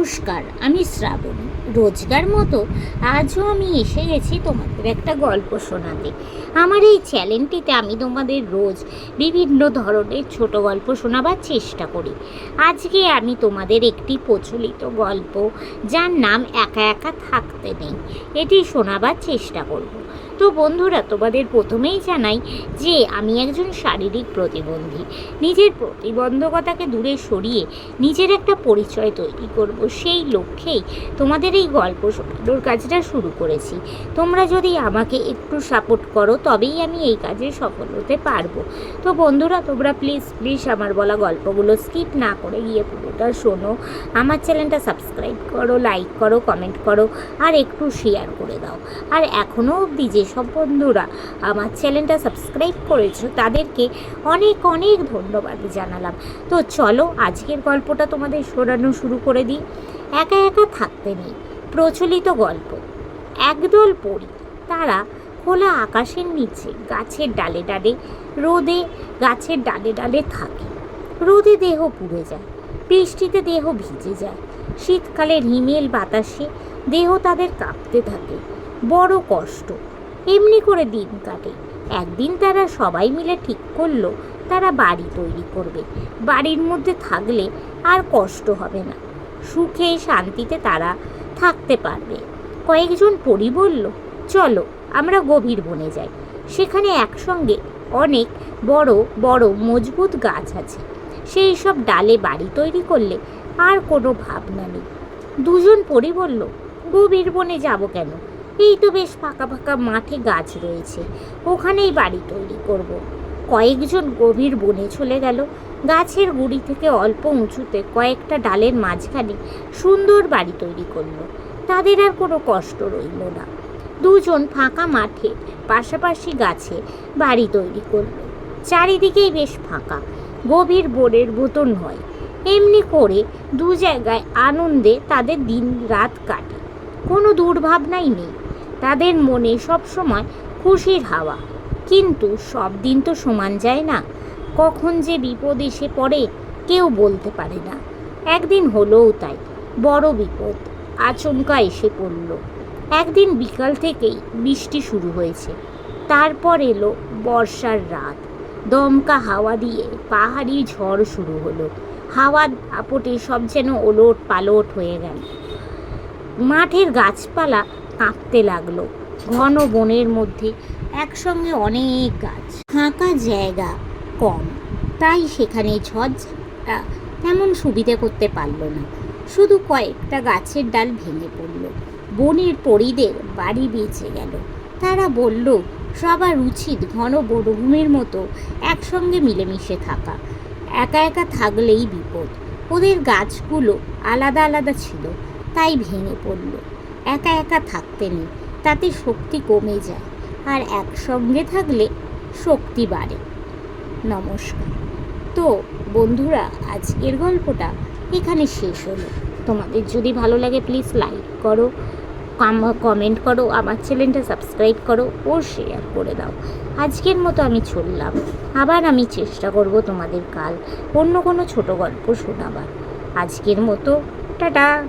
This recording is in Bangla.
নমস্কার, আমি শ্রাবণী। রোজগার মতো আজও আমি এসে গেছি তোমাদের একটা গল্প শোনাতে। আমার এই চ্যানেলটিতে আমি তোমাদের রোজ বিভিন্ন ধরনের ছোট গল্প শোনাবার চেষ্টা করি। আজকে আমি তোমাদের একটি প্রচলিত গল্প, যার নাম একা একা থাকতে নেই। এটি শোনাবার চেষ্টা করব। তো বন্ধুরা, তোমাদের প্রথমেই জানাই যে আমি একজন শারীরিক প্রতিবন্ধী। নিজের প্রতিবন্ধকতাকে দূরে সরিয়ে নিজের একটা পরিচয় তৈরি করব, সেই লক্ষ্যেই তোমাদের এই গল্প শোনানোর কাজটা শুরু করেছি। তোমরা যদি আমাকে একটু সাপোর্ট করো, তবেই আমি এই কাজে সফল হতে পারব। তো বন্ধুরা, তোমরা প্লিজ প্লিজ আমার বলা গল্পগুলো স্কিপ না করে গিয়ে পুরোটা শোনো। আমার চ্যানেলটা সাবস্ক্রাইব করো লাইক করো কমেন্ট করো, আর একটু শেয়ার করে দাও। আর এখনও অবধি যেসব বন্ধুরা, আমার চ্যানেলটা সাবস্ক্রাইব করেছ, তাদেরকে অনেক অনেক ধন্যবাদ জানালাম। তো চলো, আজকের গল্পটা তোমাদের শোনানো শুরু করে দিই। একা একা থাকতে নেই, প্রচলিত গল্প। একদল পড়ি তারা খোলা আকাশের নিচে গাছের ডালে ডালে, রোদে গাছের ডালে ডালে থাকে। রোদে দেহ পুড়ে যায়, বৃষ্টিতে দেহ ভিজে যায়। শীতকালের হিমেল বাতাসে দেহ তাদের কাঁপতে থাকে। বড় কষ্ট এমনি করে দিন কাটে। একদিন তারা সবাই মিলে ঠিক করল, তারা বাড়ি তৈরি করবে। বাড়ির মধ্যে থাকলে আর কষ্ট হবে না। সুখে শান্তিতে তারা থাকতে পারবে। কয়েকজন পরি বলল, চলো, আমরা গভীর বনে যাই। সেখানে একসঙ্গে অনেক বড় বড়, মজবুত গাছ আছে। সেই সব ডালে বাড়ি তৈরি করলে আর কোনো ভাবনা নেই। দুজন পরি বলল, গভীর বনে যাব কেন? এই তো বেশ ফাঁকা ফাঁকা মাঠে গাছ রয়েছে। ওখানেই বাড়ি তৈরি করব। কয়েকজন গভীর বনে চলে গেল। গাছের গুড়ি থেকে অল্প উঁচুতে কয়েকটা ডালের মাঝখানে সুন্দর বাড়ি তৈরি করল। তাদের আর কোনো কষ্ট রইল না। দুজন ফাঁকা মাঠে পাশাপাশি গাছে বাড়ি তৈরি করল। চারিদিকেই বেশ ফাঁকা। গভীর বনের মতন হয় এমনি করে দু জায়গায় আনন্দে তাদের দিন রাত কাটে। কোনো দুর্ভাবনাই নেই। তাদের মনে সবসময় খুশির হাওয়া। কিন্তু সব দিন তো সমান যায় না। কখন যে বিপদ এসে পড়ে, কেউ বলতে পারে না। একদিন হলোও তাই, বড় বিপদ, আচমকা এসে পড়ল। একদিন বিকাল থেকেই বৃষ্টি শুরু হয়েছে। তারপর এলো বর্ষার রাত। দমকা হাওয়া দিয়ে পাহাড়ি ঝড় শুরু হলো। হাওয়ার আপটে সব যেন ওলট পালট হয়ে গেল। মাঠের গাছপালা কাঁপতে লাগল। ঘন বনের মধ্যে একসঙ্গে অনেক গাছ, ফাঁকা জায়গা কম। তাই সেখানে ঝড়ঝাপটা তেমন সুবিধে করতে পারল না। শুধু কয়েকটা গাছের ডাল ভেঙে পড়ল। বনের পরিদের বাড়ি বেঁচে গেল। তারা বলল, সবার উচিত ঘন বনভূমির মতো একসঙ্গে মিলেমিশে থাকা। একা একা থাকলেই বিপদ। ওদের গাছগুলো আলাদা আলাদা ছিল, তাই ভেঙে পড়ল। একা একা থাকতে নেই, তাতে শক্তি কমে যায় আর একসঙ্গে থাকলে শক্তি বাড়ে। নমস্কার। তো, বন্ধুরা, আজকের গল্পটা এখানে শেষ হলো। তোমাদের যদি ভালো লাগে প্লিজ লাইক করো কমেন্ট করো, আমার চ্যানেলটা সাবস্ক্রাইব করো ও শেয়ার করে দাও। আজকের মতো আমি চললাম। আবার আমি চেষ্টা করব তোমাদের কাল অন্য কোনো ছোট গল্প শোনাবার। আজকের মতো, টাটা!